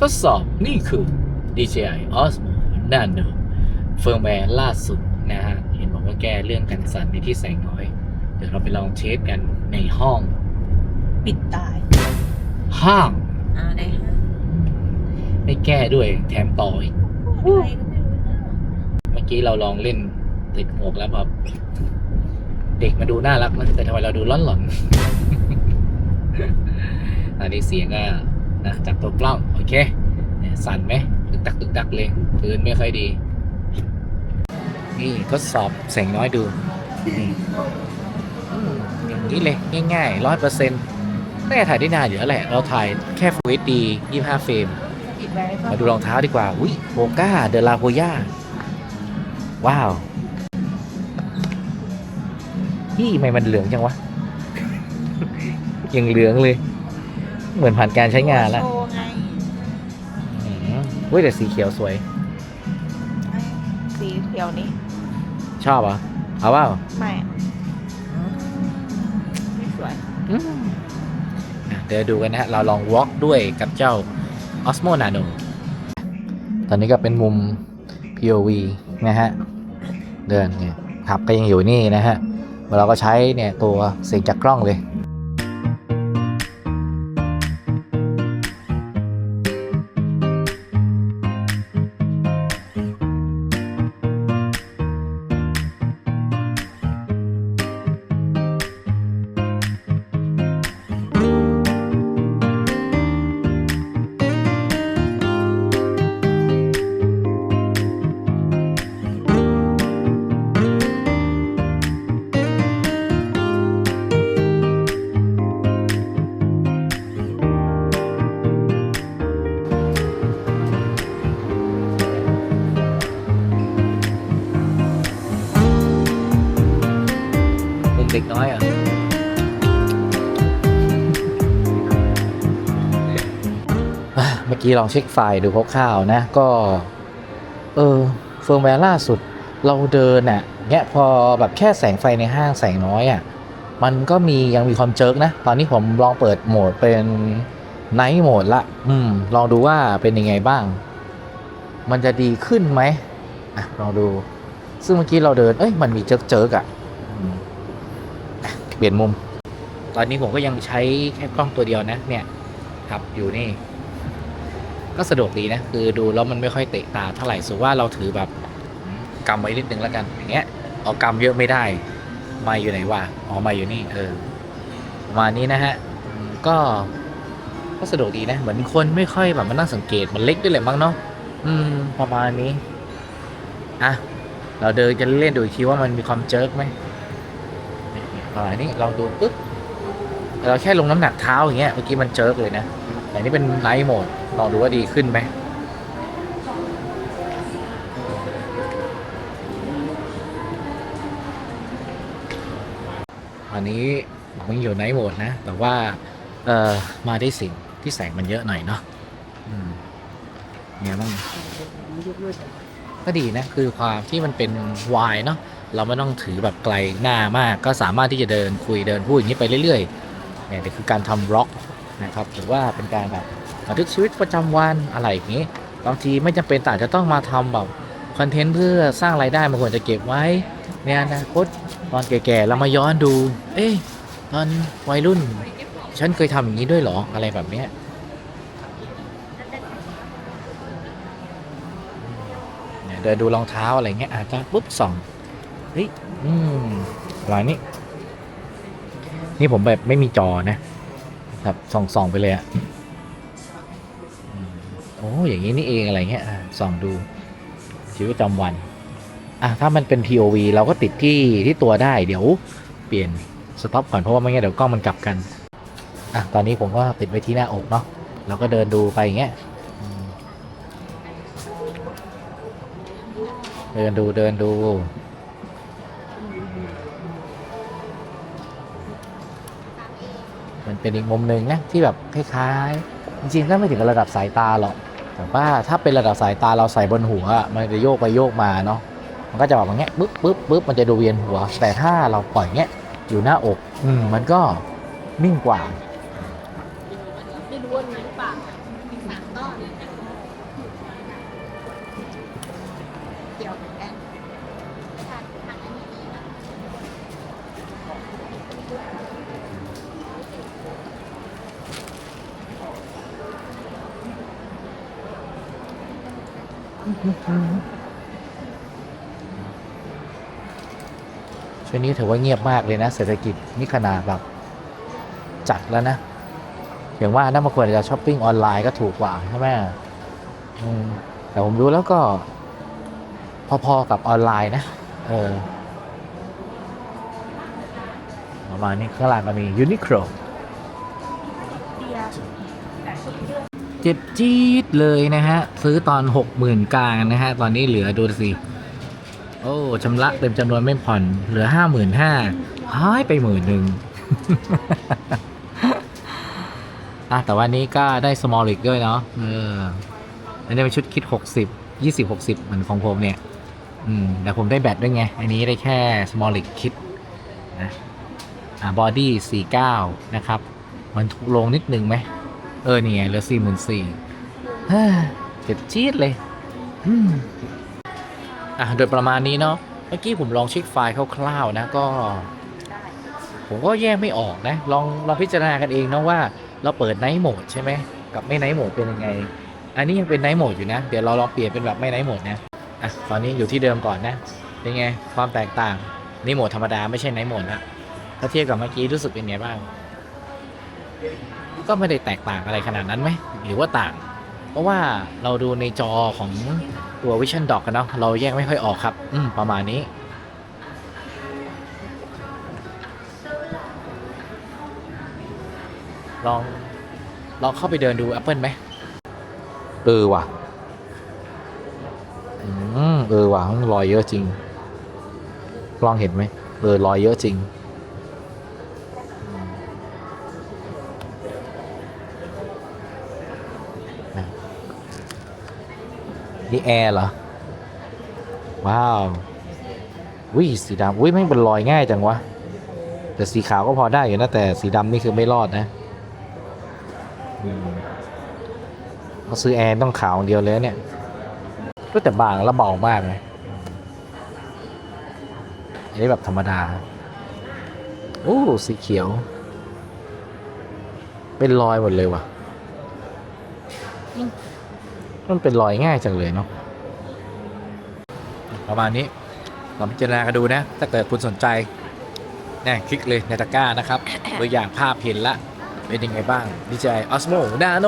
ทดสอบนี่คือ DJI Osmo Nano เฟิร์มแวร์ล่าสุดนะฮะ เห็นบอกว่าแก้เรื่องกันสั่นในที่แสงน้อย เดี๋ยวเราไปลองเทสกันในห้อง ปิดตายห้างอ่าได้ฮะไม่แก้ด้วยแถมต่ออีกพูดอะไรก็ไม่รู้นะเมื่อกี้เราลองเล่นติดหมวกแล้วแบบเด็กมาดูน่ารักนะแต่ทำไมเราดูร้อนหลอนอันนี้เสียงก็นะจากตัวกล้องโอ เคเนี่ยสั่นไหมตึกตักตึกตักเลยพื้นไม่ค่อยดี นี่ทดสอบแสงน้อยดูอย่างนี้เลยง่ายๆร้อยเปอร์เซ็นต์น่าจะถ่ายได้นานอยู่แล้วแหละ เราถ่ายแค่ Full HD 25เฟรมปิดไว้ก็มาดูรองเท้าดีกว่าอุ้ยโบก้าเดลาโ o ย่าว้าวพี่ทำไมมันเหลืองจังวะยังเหลืองเลย เหมือนผ่านการใช้งานแล้ว เว้ยแต่สีเขียวสวย สีเขียวนี้ ชอบเหรอ เอาเปล่าไม่ไม่สวยอืมอะเดี๋ยวดูกันนะฮะ เราลอง walk ด้วยกับเจ้า Osmo Nano ตอนนี้ก็เป็นมุม POV นะฮะ เดินเนี่ยขับก็ยังอยู่นี่นะฮะเราก็ใช้เนี่ยตัวเสียงจากกล้องเลย น้อยอะเมื่อกี้ลองเช็คไฟล์ดูคร่าวๆนะ ก็ เออเฟิร์มแวร์ล่าสุด เราเดินน่ะเนี่ยพอแบบแค่แสงไฟในห้างแสงน้อยอะมันก็มียังมีความเจิกนะ ตอนนี้ผมลองเปิดโหมดเป็นไนท์โหมดละ อืม ลองดูว่าเป็นยังไงบ้าง มันจะดีขึ้นไหมอะลองดู ซึ่งเมื่อกี้เราเดิน เอ้ย มันมีเจิกเจิกอะ่ะ เปลี่ยนมุม ตอนนี้ผมก็ยังใช้แค่กล้องตัวเดียวนะ เนี่ย ครับอยู่นี่ ก็สะดวกดีนะ คือดูแล้วมันไม่ค่อยเตะตาเท่าไหร่สมมุติว่าเราถือแบบกำไว้นิดนึงแล้วกัน อย่างเงี้ย เอากำเยอะไม่ได้ไมาอยู่ไหนวะอ๋อไมาอยู่นี่ เออประมาณนี้นะฮะ ก็ก็สะดวกดีนะ เหมือนคนไม่ค่อยแบบมานั่งสังเกต มันเล็กด้วยแหละมั้งเนาะ อืม ประมาณนี้ อะ เราเดินกันเล่นดูอีกทีว่ามันมีความเจิร์กไหม ประมานี้ลองดูปุ๊บเราแค่ลงน้ำหนักเท้าอย่างเงี้ยเมื่อกี้มันเจิร์กเลยนะแต่นี่เป็นไนท์โหมดลองดูว่าดีขึ้นไหมอันนี้ผมยังอยู่ไนท์โหมดนะ แต่ว่าเออมาได้สิ่งที่แสงมันเยอะหน่อยเนาะอืมเนี่ยบ้าง ก็ดีนะ คือความที่มันเป็นวายเนาะเราไม่ต้องถือแบบไกลหน้ามาก ก็สามารถที่จะเดินคุยเดินพูดอย่างนี้ไปเรื่อยๆเนี่ยนี่คือการทำร็อกนะครับหรือว่าเป็นการแบบบันทึกชีวิตประจำวันอะไรอย่างนี้บางทีไม่จำเป็นแต่จะต้องมาทำแบบคอนเทนต์เพื่อสร้างรายได้มันควรจะเก็บไว้ในอนาคตตอนแก่ๆเรามาย้อนดู เอ๊ะตอนวัยรุ่น ฉันเคยทำอย่างนี้ด้วยหรออะไรแบบเนี้ย เนี่ยเดินดูรองเท้าอะไรเงี้ยอาจจะปุ๊บส่องเฮ้ยอืมประมาณนี้นี่ผมแบบไม่มีจอนะแบบส่องส่องไปเลยอะโอ้อย่างนี้นี่เองอะไรเงี้ยส่องดูชีวิตประจำวันอะถ้ามันเป็น POV เราก็ติดที่ที่ตัวได้เดี๋ยวเปลี่ยนสต็อปก่อนเพราะว่าไม่งั้นเดี๋ยวกล้องมันกลับกันอะตอนนี้ผมก็ติดไว้ที่หน้าอกเนาะเราก็เดินดูไปอย่างเงี้ย เดินดูเดินดู มันเป็นอีกมุมหนึ่งนะที่แบบคล้ายๆ จริงๆก็ไม่ถึงกับระดับสายตาหรอก แต่ว่าถ้าเป็นระดับสายตาเราใส่บนหัว มันจะโยกไปโยกมาเนาะ มันก็จะแบบอย่างเงี้ยปึ๊บปึ๊บปึ๊บมันจะดูเวียนหัว แต่ถ้าเราปล่อยเงี้ยอยู่หน้าอก อืมมันก็นิ่งกว่า ช่วงนี้ถือว่าเงียบมากเลยนะ เศรษฐกิจนี่ขนาดแบบจัดแล้วนะ อย่างว่าน่ามาควรจะช้อปปิ้งออนไลน์ก็ถูกกว่าใช่ไหมมแต่ผมดูแล้วก็ พอๆกับออนไลน์นะ เออประมาณนี้ข้างล่างก็มียูนิโคล เจ็บจี๊ดเลยนะฮะ ซื้อตอนหกหมื่นกลางนะฮะ ตอนนี้เหลือดูสิโอ้ชำระเต็มจำนวนไม่ผ่อน เหลือห้าหมื่นห้าหายไปหมื่นหนึ่งอะแต่วันนี้ก็ได้ small rig ด้วยเนาะเอออันนี้เป็นชุดคิด 60 20 60 เหมือนของผมเนี่ย อืม แต่ผมได้แบตด้วยไง อันนี้ได้แค่ small rig คิดนะอ่า body 49 นะครับ มันถูกลงนิดนึงไหม เออนี่ไงเหลือสี่หมื่นสี่เจ็บจี๊ดเลยอืมอะโดยประมาณนี้เนาะเมื่อกี้ผมลองเช็คไฟล์คร่าวๆนะก็ ผมก็แยกไม่ออกนะ ลองลองพิจารณากันเองนะว่า เราเปิดไนท์โหมดใช่ไหมกับไม่ไนท์โหมดเป็นยังไง อันนี้ยังเป็นไนท์โหมดอยู่นะ เดี๋ยวเราลองเปลี่ยนเป็นแบบไม่ไนท์โหมดนะอะตอนนี้อยู่ที่เดิมก่อนนะเป็นไงความแตกต่างนี่โหมดธรรมดาไม่ใช่ไนท์โหมดนะถ้าเทียบกับเมื่อกี้รู้สึกเป็นไงบ้าง ก็ไม่ได้แตกต่างอะไรขนาดนั้นไหมหรือว่าต่าง เพราะว่าเราดูในจอของตัว Vision Dock กันเนาะเราแยกไม่ค่อยออกครับ อืมประมาณนี้ ลองลองเข้าไปเดินดู Apple ไหมเออว่ะอืมเออว่ะมันรอยเยอะจริง ลองเห็นไหมเออรอยเยอะจริง นี่แอร์เหรอ ว้าววิสีดำวิไม่เป็นรอยง่ายจังวะ แต่สีขาวก็พอได้อยู่นะ แต่สีดำนี่คือไม่รอดนะอืมเขาซื้อแอร์ต้องขาวเดียวเลยเนี่ยก็แต่บางแล้วเบามากเลยอันนี้แบบธรรมดา โอ้ สีเขียว เป็นรอยหมดเลยว่ะ มันเป็นรอยง่ายจังเลยเนาะประมาณนี้ลองพิจารณากันดูนะ ถ้าเกิดคุณสนใจแน่คลิกเลยในตะกร้านะครับตัวอย่างภาพเห็นละเป็นยังไงบ้างดีใจออสโมนาโน